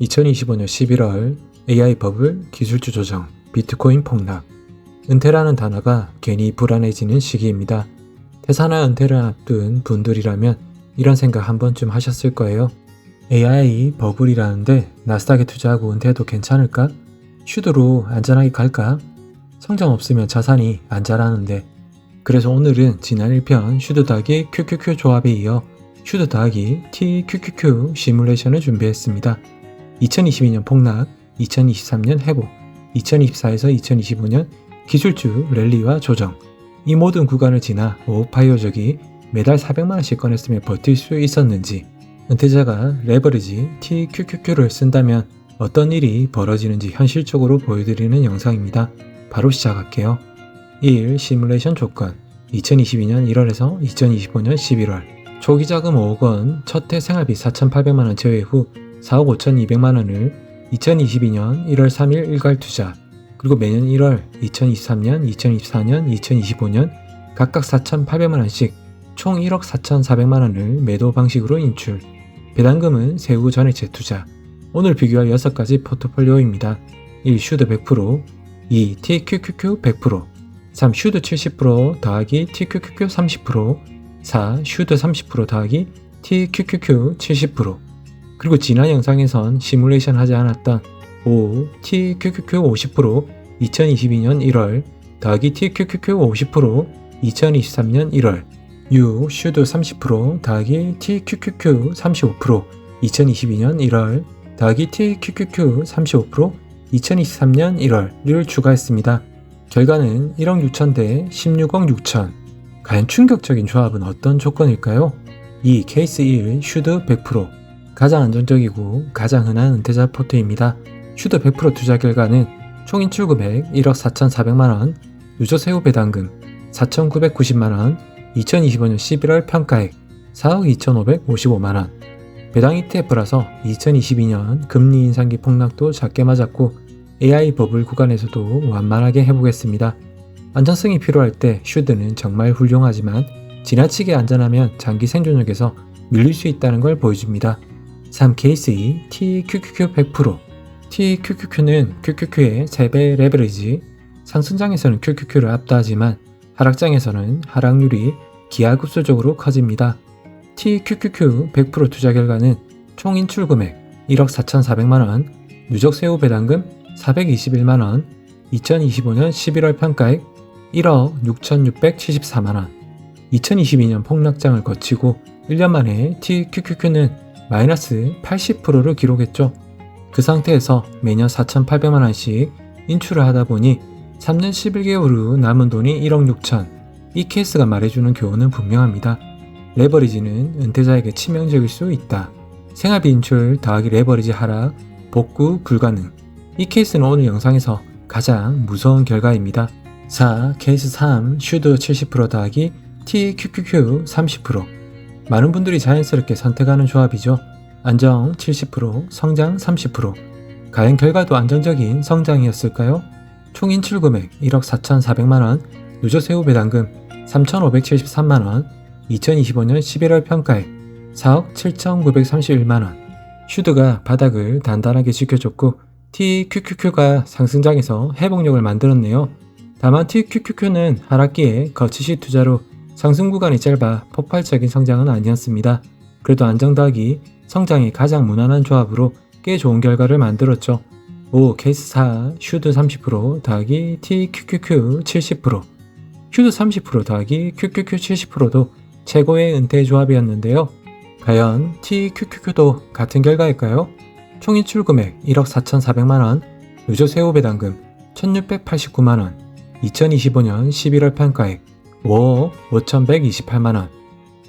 2025년 11월 AI 버블 기술주 조정, 비트코인 폭락. 은퇴라는 단어가 괜히 불안해지는 시기입니다. 퇴사나 은퇴를 앞둔 분들이라면 이런 생각 한 번쯤 하셨을 거예요. AI 버블이라는데 나스닥에 투자하고 은퇴해도 괜찮을까? 슈드로 안전하게 갈까? 성장 없으면 자산이 안 자라는데. 그래서 오늘은 지난 1편 슈드 더하기 QQQ 조합에 이어 슈드 더하기 TQQQ 시뮬레이션을 준비했습니다. 2022년 폭락, 2023년 회복, 2024에서 2025년 기술주 랠리와 조정. 이 모든 구간을 지나 오파이어족이 매달 400만원씩 꺼냈으며 버틸 수 있었는지, 은퇴자가 레버리지 TQQQ를 쓴다면 어떤 일이 벌어지는지 현실적으로 보여드리는 영상입니다. 바로 시작할게요. 1. 시뮬레이션 조건 2022년 1월에서 2025년 11월 초기 자금 5억 원, 첫 해 생활비 4,800만 원 제외 후 4억 5,200만 원을 2022년 1월 3일 일괄 투자 그리고 매년 1월 2023년, 2024년, 2025년 각각 4,800만 원씩 총 1억 4,400만 원을 매도 방식으로 인출 배당금은 세후 전액 재투자 오늘 비교할 6가지 포트폴리오입니다. 1. 슈드 100% 2. TQQQ 100% 3. 슈드 70% 더하기 TQQQ 30% 4. 슈드 30% 더하기 TQQQ 70% 그리고 지난 영상에선 시뮬레이션 하지 않았던 5. TQQQ 50% 2022년 1월 더하기 TQQQ 50% 2023년 1월 6. 슈드 30% 더하기 TQQQ 35% 2022년 1월 더하기 TQQQ 35% 2023년 1월을 추가했습니다. 결과는 1억 6천 대 16억 6천. 과연 충격적인 조합은 어떤 조건일까요? 2. 케이스 1 슈드 100% 가장 안정적이고 가장 흔한 은퇴자 포트입니다. 슈드 100% 투자 결과는 총 인출 금액 1억 4,400만원, 유저 세후 배당금 4,990만원, 2025년 11월 평가액 4억 2,555만원, 배당 ETF라서 2022년 금리 인상기 폭락도 작게 맞았고 AI 버블 구간에서도 완만하게 해보겠습니다. 안전성이 필요할 때 슈드는 정말 훌륭하지만 지나치게 안전하면 장기 생존력에서 밀릴 수 있다는 걸 보여줍니다. 3. 케이스 2 TQQQ 100% TQQQ는 QQQ의 3배 레버리지 상승장에서는 QQQ를 압도하지만 하락장에서는 하락률이 기하급수적으로 커집니다. TQQQ 100% 투자 결과는 총 인출 금액 1억 4,400만원, 누적 세후 배당금 421만원, 2025년 11월 평가액 1억 6,674만원, 2022년 폭락장을 거치고 1년 만에 TQQQ는 마이너스 80%를 기록했죠. 그 상태에서 매년 4,800만 원씩 인출을 하다 보니 3년 11개월 후 남은 돈이 1억 6천. 이 케이스가 말해주는 교훈은 분명합니다. 레버리지는 은퇴자에게 치명적일 수 있다. 생활비 인출 더하기 레버리지 하락, 복구 불가능. 이 케이스는 오늘 영상에서 가장 무서운 결과입니다. 4. 케이스 3 슈드 70% 더하기 TQQQ 30% 많은 분들이 자연스럽게 선택하는 조합이죠. 안정 70%, 성장 30%. 과연 결과도 안정적인 성장이었을까요? 총 인출 금액 1억 4,400만원, 누적 세후 배당금 3,573만원, 2025년 11월 평가액 4억 7,931만원. 슈드가 바닥을 단단하게 지켜줬고 TQQQ가 상승장에서 회복력을 만들었네요. 다만 TQQQ는 하락기에 거치시 투자로 상승 구간이 짧아 폭발적인 성장은 아니었습니다. 그래도 안정 더하기 성장이 가장 무난한 조합으로 꽤 좋은 결과를 만들었죠. 5. 케이스 4 슈드 30% 더하기 TQQQ 70% 슈드 30% 더하기 QQQ 70%도 최고의 은퇴 조합이었는데요. 과연 TQQQ도 같은 결과일까요? 총 인출 금액 1억 4,400만원, 누적 세후 배당금 1,689만원, 2025년 11월 평가액 5억 5,128만원.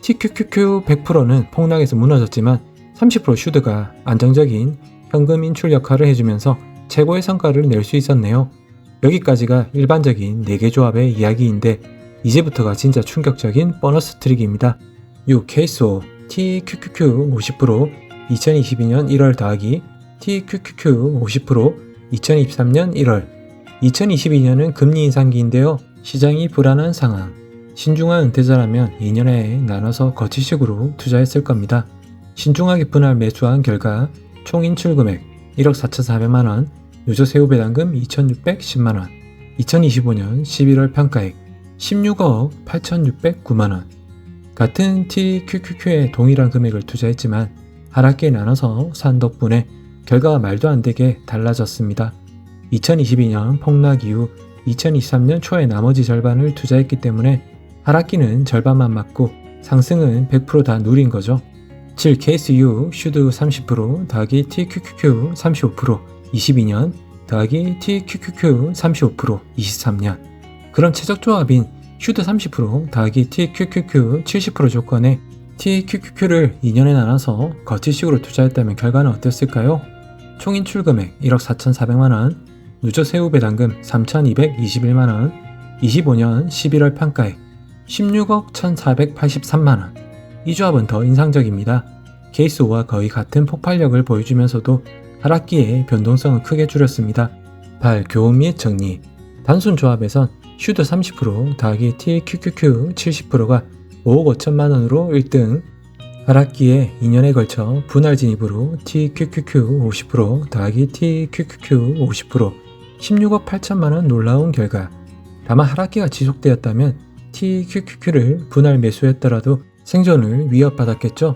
TQQQ 100%는 폭락에서 무너졌지만 30% 슈드가 안정적인 현금 인출 역할을 해주면서 최고의 성과를 낼 수 있었네요. 여기까지가 일반적인 4개 조합의 이야기인데 이제부터가 진짜 충격적인 보너스 트릭입니다. 6. 케이스 5 TQQQ 50% 2022년 1월 더하기 TQQQ 50% 2023년 1월 2022년은 금리 인상기인데요. 시장이 불안한 상황. 신중한 은퇴자라면 2년에 나눠서 거치식으로 투자했을 겁니다. 신중하게 분할 매수한 결과 총 인출 금액 1억 4,400만 원, 누적 세후 배당금 2,610만 원, 2025년 11월 평가액 16억 8,609만 원. 같은 TQQQ에 동일한 금액을 투자했지만 하락기에 나눠서 산 덕분에 결과가 말도 안 되게 달라졌습니다. 2022년 폭락 이후 2023년 초에 나머지 절반을 투자했기 때문에 하락기는 절반만 맞고 상승은 100%다 누린 거죠. 7 케이스 U 슈드 30% 더하기 TQQQ 35% 22년 더하기 TQQQ 35% 23년 그런 최적 조합인 슈드 30% 더하기 TQQQ 70% 조건에 TQQQ를 2년에 나눠서 거치식으로 투자했다면 결과는 어땠을까요? 총 인출 금액 1억 4,400만원, 누적 세후 배당금 3,221만원, 25년 11월 평가액 16억 1,483만원. 이 조합은 더 인상적입니다. 케이스 5와 거의 같은 폭발력을 보여주면서도 하락기에 변동성을 크게 줄였습니다. 발, 교훈 및 정리. 단순 조합에선 슈드 30% 더하기 TQQQ 70%가 5억 5천만 원으로 1등. 하락기에 2년에 걸쳐 분할 진입으로 TQQQ 50% 더하기 TQQQ 50% 16억 8천만 원 놀라운 결과. 다만 하락기가 지속되었다면 TQQQ를 분할 매수했더라도 생존을 위협받았겠죠.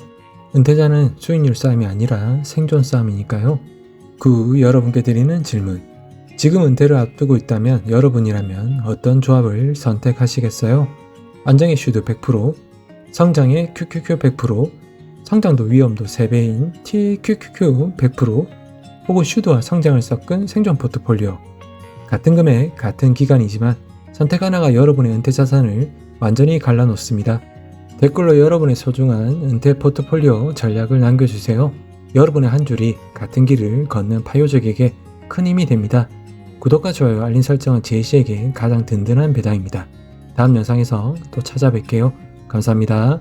은퇴자는 수익률 싸움이 아니라 생존 싸움이니까요. 그 후 여러분께 드리는 질문. 지금 은퇴를 앞두고 있다면 여러분이라면 어떤 조합을 선택하시겠어요? 안정의 슈드 100%, 성장의 QQQ 100%, 성장도 위험도 3배인 TQQQ 100%, 혹은 슈드와 성장을 섞은 생존 포트폴리오. 같은 금액, 같은 기간이지만 선택 하나가 여러분의 은퇴 자산을 완전히 갈라놓습니다. 댓글로 여러분의 소중한 은퇴 포트폴리오 전략을 남겨주세요. 여러분의 한 줄이 같은 길을 걷는 파요적에게 큰 힘이 됩니다. 구독과 좋아요, 알림 설정은 제시에게 가장 든든한 배당입니다. 다음 영상에서 또 찾아뵐게요. 감사합니다.